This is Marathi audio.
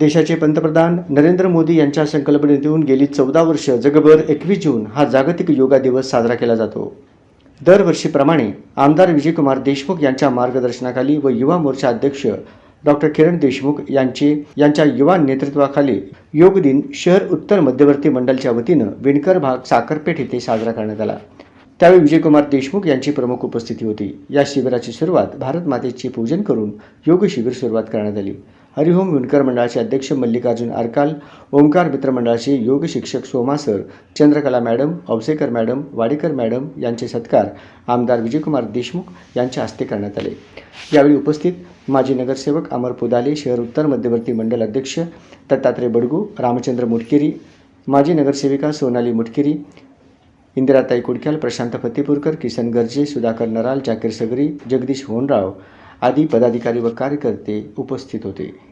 देशाचे पंतप्रधान नरेंद्र मोदी यांच्या संकल्पनेतून गेली चौदा वर्ष जगभर एकवीस जून हा जागतिक योगा दिवस साजरा केला जातो. दरवर्षीप्रमाणे आमदार विजयकुमार देशमुख यांच्या मार्गदर्शनाखाली व युवा मोर्चा अध्यक्ष डॉक्टर किरण देशमुख यांचे यांच्या युवा नेतृत्वाखाली योग दिन शहर उत्तर मध्यवर्ती मंडलच्या वतीनं विणकर भाग साखरपेठ येथे साजरा करण्यात आला. त्यावेळी विजयकुमार देशमुख यांची प्रमुख उपस्थिती होती. या शिबिराची सुरुवात भारत मातेचे पूजन करून योग शिबिर सुरुवात करण्यात आली. हरिहोम विणकर मंडळाचे अध्यक्ष मल्लिकार्जुन आरकाल ओंकार मित्र मंडळाचे योग शिक्षक Soma sir Chandrakala madam Ausekar madam Wadekar madam यांचे सत्कार आमदार विजयकुमार देशमुख यांच्या हस्ते करण्यात आले. यावेळी उपस्थित माजी नगरसेवक अमर पुदाले शहर उत्तर मध्यवर्ती मंडल अध्यक्ष दत्तात्रय बडगू रामचंद्र मुटकिरी माजी नगरसेविका सोनाली मुटकिरी इंदिराताई कुडक्याल प्रशांत फतेपूरकर किसन गर्जे सुधाकर नराल जाकीर सगरी जगदीश होनराव आदी पदाधिकारी व कार्यकर्ते उपस्थित होते.